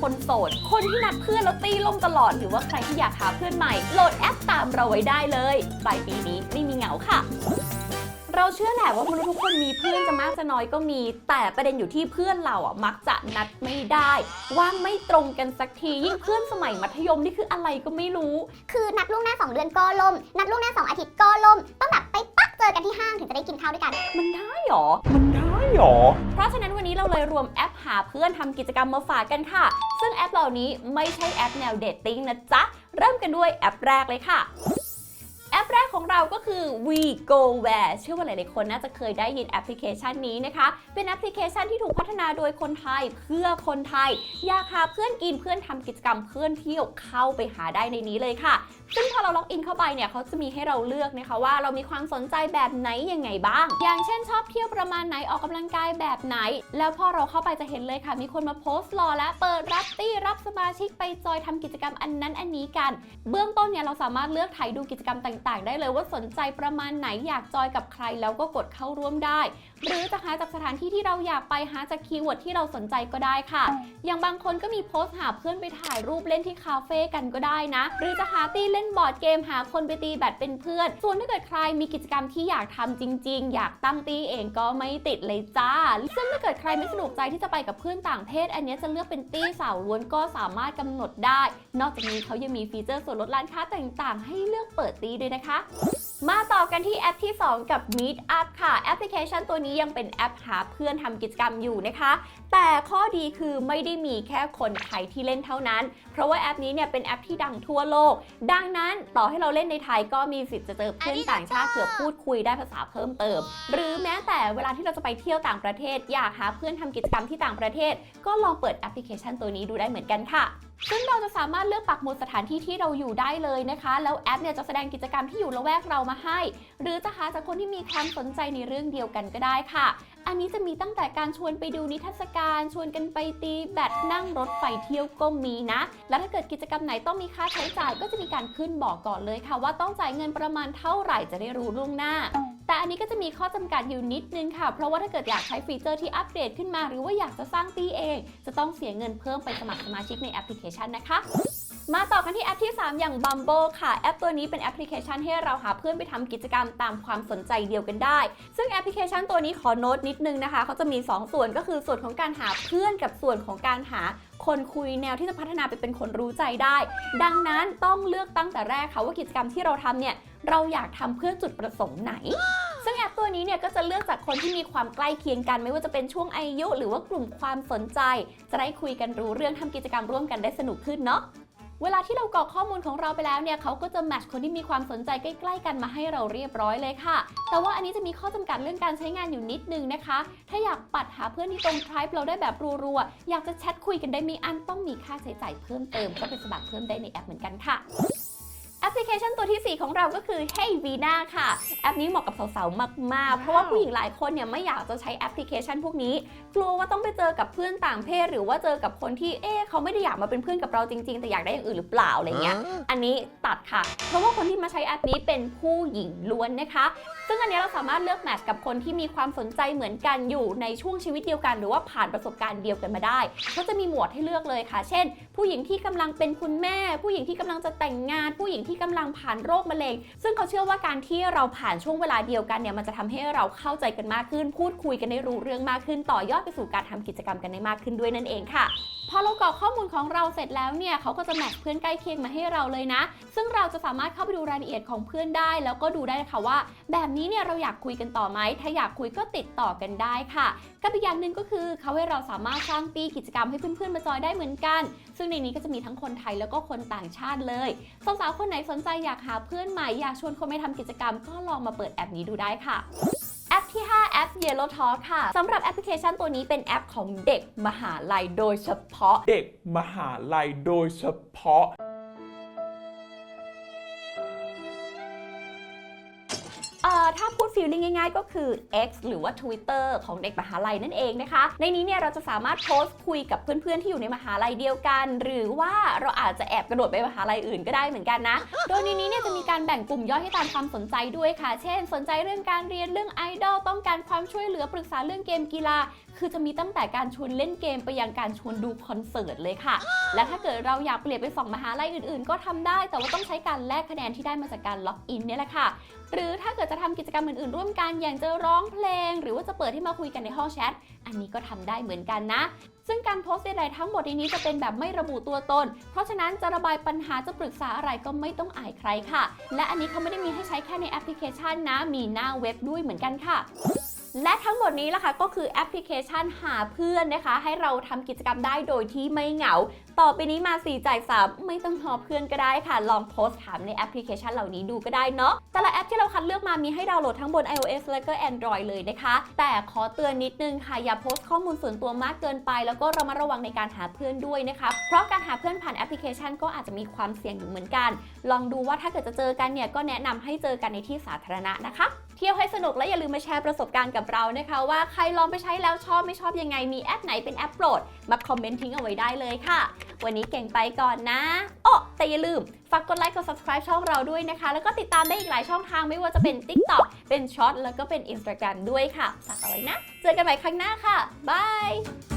คนโสด คนที่นัดเพื่อนแล้วตีล่มตลอด หรือว่าใครที่อยากหาเพื่อนใหม่ โหลดแอปตามเราไว้ได้เลย ปลายปีนี้ไม่มีเหงาค่ะเราเชื่อแหละว่ามนุษย์ทุกคนมีเพื่อนจะมากจะน้อยก็มี แต่ประเด็นอยู่ที่เพื่อนเราอะมักจะนัดไม่ได้ ว่างไม่ตรงกันสักทียิ่งเพื่อนสมัยมัธยมนี่คืออะไรก็ไม่รู้ คือนัดล่วงหน้า 2 เดือนก็ล่ม นัดล่วงหน้า 2 อาทิตย์ก็ล่ม ต้องแบบไป เจอกันที่ห้างถึงจะได้กินข้าวด้วยกัน มันได้หรอ มันได้หรอ เพราะฉะนั้นวันนี้เราเลยรวมแอปหาเพื่อนทำกิจกรรมมาฝากกันค่ะ ซึ่งแอปเหล่านี้ไม่ใช่แอปแนวเดทติ้งนะจ๊ะ เริ่มกันด้วยแอปแรกเลยค่ะ เราก็คือ We Go Where เชื่อว่าหลายๆคนน่าจะเคยได้ยินแอปพลิเคชันนี้นะคะ เป็นแอปพลิเคชันที่ถูกพัฒนาโดยคนไทยเพื่อคนไทย อยากหาเพื่อนกินเพื่อนทำกิจกรรมเพื่อนเที่ยวเข้าไปหาได้ในนี้เลยค่ะ ซึ่งพอเราล็อกอินเข้าไปเนี่ยเขาจะมีให้เราเลือกนะคะว่าเรามีความสนใจแบบไหนยังไงบ้าง อย่างเช่นชอบเที่ยวประมาณไหนออกกำลังกายแบบไหน แล้วพอเราเข้าไปจะเห็นเลยค่ะ มีคนมาโพสต์รอและเปิดรับตี้รับสมาชิกไปจอยทำกิจกรรมอันนั้นอันนี้กัน เบื้องต้นเนี่ยเราสามารถเลือกถ่ายดูกิจกรรมต่าง ๆ ได้เลยว่าสนใจประมาณไหนอยากจอยกับใครแล้วก็กดเข้าร่วมได้หรือจะหาจากสถานที่ที่เราอยากไปหาจากคีย์เวิร์ดที่เราสนใจก็ได้ค่ะ อย่างบางคนก็มีโพสต์หาเพื่อนไปถ่ายรูปเล่นที่คาเฟ่กันก็ได้นะ หรือจะหาตีเล่นบอร์ดเกมหาคนไปตีแบดเป็นเพื่อน ส่วนถ้าเกิดใครมีกิจกรรมที่อยากทำจริง ๆ อยากตั้งตีเองก็ไม่ติดเลยจ้า ซึ่งถ้าเกิดใครไม่สะดวกใจที่จะไปกับเพื่อนต่างเพศ อันนี้จะเลือกเป็นตีสาวล้วนก็สามารถกำหนดได้ นอกจากนี้เขายังมีฟีเจอร์ส่วนลดร้านค้าต่างๆ ให้เลือกเปิดตีด้วยนะคะมาต่อกันที่แอปที่ 2 กับ Meet Up ค่ะ แอปพลิเคชันตัวนี้ยังเป็นแอปหาเพื่อนทำกิจกรรมอยู่นะคะ แต่ข้อดีคือไม่ได้มีแค่คนไทยที่เล่นเท่านั้น เพราะว่าแอปนี้เนี่ยเป็นแอปที่ดังทั่วโลก ดังนั้นต่อให้เราเล่นในไทยก็มีสิทธิ์จะเจอเพื่อนต่างชาติเผื่อพูดคุยได้ภาษาเพิ่มเติม หรือแม้แต่เวลาที่เราจะไปเที่ยวต่างประเทศ อยากหาเพื่อนทำกิจกรรมที่ต่างประเทศ ก็ลองเปิดแอปพลิเคชันตัวนี้ดูได้เหมือนกันค่ะซึ่งเราจะสามารถเลือกปักหมุดสถานที่ที่เราอยู่ได้เลยนะคะ แล้วแอปเนี่ยจะแสดงกิจกรรมที่อยู่ละแวกเรามาให้ หรือจะหาจากคนที่มีความสนใจในเรื่องเดียวกันก็ได้ค่ะ อันนี้จะมีตั้งแต่การชวนไปดูนิทรรศการ ชวนกันไปตีแบดนั่งรถไฟเที่ยวก็มีนะ แล้วถ้าเกิดกิจกรรมไหนต้องมีค่าใช้จ่ายก็จะมีการขึ้นบอกก่อนเลยค่ะ ว่าต้องจ่ายเงินประมาณเท่าไหร่จะได้รู้ล่วงหน้า แต่อันนี้ก็จะมีข้อจำกัดอยู่นิดนึงค่ะ เพราะว่าถ้าเกิดอยากใช้ฟีเจอร์ที่อัปเดตขึ้นมา หรือว่าอยากจะสร้างตีเอง จะต้องเสียเงินเพิ่มไปสมัครสมาชิกในแอปพลิเคชันนะคะ มาต่อกันที่แอปที่ 3 อย่าง Bumble ค่ะ แอปตัวนี้เป็นแอปพลิเคชันให้เราหาเพื่อนไปทำกิจกรรมตามความสนใจเดียวกันได้ ซึ่งแอปพลิเคชันตัวนี้ขอโน้ตนิดนึงนะคะเขาจะมี 2 ส่วนก็คือส่วนของการหาเพื่อนกับส่วนของการหาคนคุยแนวที่จะพัฒนาไปเป็นคนรู้ใจได้ ดังนั้นต้องเลือกตั้งแต่แรกค่ะว่ากิจกรรมที่เราทำเนี่ยเราอยากทำเพื่อจุดประสงค์ไหน ซึ่งแอปตัวนี้เนี่ยก็จะเลือกจากคนที่มีความใกล้เคียงกัน ไม่ว่าจะเป็นช่วงอายุ หรือว่ากลุ่มความสนใจ จะได้คุยกันรู้เรื่องทำกิจกรรมร่วมกันได้สนุกขึ้นเนาะ เวลาที่เรากรอกข้อมูลของเราไปแล้วเนี่ยเขาก็จะแมทช์คนที่มีความสนใจใกล้ ๆ กันมาให้เราเรียบร้อยเลยค่ะ แต่ว่าอันนี้จะมีข้อจำกัดเรื่องการใช้งานอยู่นิดนึงนะคะ ถ้าอยากปัดหาเพื่อนที่ตรงทริปเราได้แบบรัวๆอยากจะแชทคุยกันได้ไม่อันต้องมีค่าใช้จ่ายเพิ่มเติมก็ไปสมัครเพิ่มได้ในแอปเหมือนกันค่ะ แอปพลิเคชันตัวทีสี่ 4 ของเราก็คือ Hey Vina ค่ะ แอปนี้เหมาะกับสาวๆ มาก ๆ เพราะว่าผู้หญิงหลายคนเนี่ยไม่อยากจะใช้แอปพลิเคชันพวกนี้ กลัวว่าต้องไปเจอกับเพื่อนต่างเพศ หรือว่าเจอกับคนที่เอ๊ะเขาไม่ได้อยากมาเป็นเพื่อนกับเราจริง ๆ แต่อยากได้อย่างอื่นหรือเปล่าอะไรเงี้ย อันนี้ตัดค่ะ เพราะว่าคนที่มาใช้แอปนี้เป็นผู้หญิงล้วนนะคะซึ่งอันนี้เราสามารถเลือกแมทกับคนที่มีความสนใจเหมือนกันอยู่ในช่วงชีวิตเดียวกัน หรือว่าผ่านประสบการณ์เดียวกันมาได้ ก็จะมีหมวดให้เลือกเลยค่ะ เช่น ผู้หญิงที่กำลังเป็นคุณแม่ ผู้หญิงที่กำลังจะแต่งงาน ผู้หญิงที่กำลังผ่านโรคมะเร็ง ซึ่งเขาเชื่อว่าการที่เราผ่านช่วงเวลาเดียวกันเนี่ยมันจะทำให้เราเข้าใจกันมากขึ้น พูดคุยกันได้รู้เรื่องมากขึ้น ต่อยอดไปสู่การทำกิจกรรมกันได้มากขึ้นด้วยนั่นเองค่ะพอเรากรอกข้อมูลของเราเสร็จแล้วเนี่ยเขาก็จะแมทเพื่อนใกล้เคียงมาให้เราเลยนะ ซึ่งเราจะสามารถเข้าไปดูรายละเอียดของเพื่อนได้ แล้วก็ดูได้นะคะว่าแบบนี้เนี่ยเราอยากคุยกันต่อไหม ถ้าอยากคุยก็ติดต่อกันได้ค่ะกับอีกอย่างหนึ่งก็คือเขาให้เราสามารถสร้างปีกิจกรรมให้เพื่อนๆมาจอยได้เหมือนกัน ซึ่งในนี้ก็จะมีทั้งคนไทยแล้วก็คนต่างชาติเลยสาวๆคนไหนสนใจอยากหาเพื่อนใหม่อยากชวนคนไปทำกิจกรรม ก็ลองมาเปิดแอปนี้ดูได้ค่ะแอปที่ 5 แอป Yellow Talk ค่ะสำหรับแอปพลิเคชันตัวนี้เป็นแอปของเด็กมหาลัยโดยเฉพาะ เด็กมหาลัยโดยเฉพาะ kamu ฟีลลิ่งง่ายๆ ก็คือ X หรือว่า Twitter ของเด็กมหาลัยนั่นเองนะคะ ในนี้เนี่ยเราจะสามารถโพสต์คุยกับเพื่อนๆ ที่อยู่ในมหาลัยเดียวกัน หรือว่าเราอาจจะแอบกระโดดไปมหาลัยอื่นก็ได้เหมือนกันนะ โดยในนี้เนี่ยจะมีการแบ่งกลุ่มย่อยให้ตามความสนใจด้วยค่ะ เช่น สนใจเรื่องการเรียนเรื่องไอดอลต้องการความช่วยเหลือปรึกษาเรื่องเกมกีฬา คือจะมีตั้งแต่การชวนเล่นเกมไปยังการชวนดูคอนเสิร์ตเลยค่ะ และถ้าเกิดเราอยากเปลี่ยนไปส่องมหาลัยอื่นๆ ก็ทำได้ แต่ว่าต้องใช้การแลกคะแนนที่ได้มาจากการล็อกอินเนี่ยแหละค่ะ หรือถ้าเกิดจะทำกิจกรรมอื่นๆร่วมกันอย่างจะร้องเพลง หรือว่าจะเปิดให้มาคุยกันในห้องแชท อันนี้ก็ทำได้เหมือนกันนะ ซึ่งการโพสต์ใดๆทั้งหมดในนี้จะเป็นแบบไม่ระบุตัวตน เพราะฉะนั้นจะระบายปัญหาจะปรึกษาอะไรก็ไม่ต้องอายใครค่ะ และอันนี้เขาไม่ได้มีให้ใช้แค่ในแอปพลิเคชันนะ มีหน้าเว็บด้วยเหมือนกันค่ะ และทั้งหมดนี้ล่ะค่ะก็คือแอปพลิเคชันหาเพื่อนนะคะ ให้เราทำกิจกรรมได้โดยที่ไม่เหงา ต่อไปนี้มา4จ่าย3ไม่ต้องหอเพื่อนก็ได้ค่ะ ลองโพสต์ถามในแอปพลิเคชันเหล่านี้ดูก็ได้เนาะแต่ละแอปที่เราคัดเลือกมามีให้ดาวน์โหลดทั้งบน iOS และก็ Android เลยนะคะ แต่ขอเตือนนิดนึงค่ะอย่าโพสต์ข้อมูลส่วนตัวมากเกินไป แล้วก็ระมัดระวังในการหาเพื่อนด้วยนะคะเพราะการหาเพื่อนผ่านแอปพลิเคชัน ก็อาจจะมีความเสี่ยงอยู่เหมือนกัน ลองดูว่าถ้าเกิดจะเจอกันเนี่ยก็แนะนำให้เจอกันในที่สาธารณะนะคะ เที่ยวให้สนุกและอย่าลืมมาแชร์ประสบการณ์กับเรานะคะว่าใครลองไปใช้แล้วชอบไม่ชอบยังไงมีแอปไหนเป็นแอปโปรด มาคอมเมนต์ทิ้งเอาไว้ได้เลยค่ะ วันนี้เก่งไปก่อนนะโอ้แต่อย่าลืมฝากกดไลค์กด subscribe ช่องเราด้วยนะคะ แล้วก็ติดตามได้อีกหลายช่องทางไม่ว่าจะเป็น TikTok เป็น Short แล้วก็เป็น Instagram ด้วยค่ะฝากเอาไว้นะ เจอกันใหม่ครั้งหน้าค่ะบาย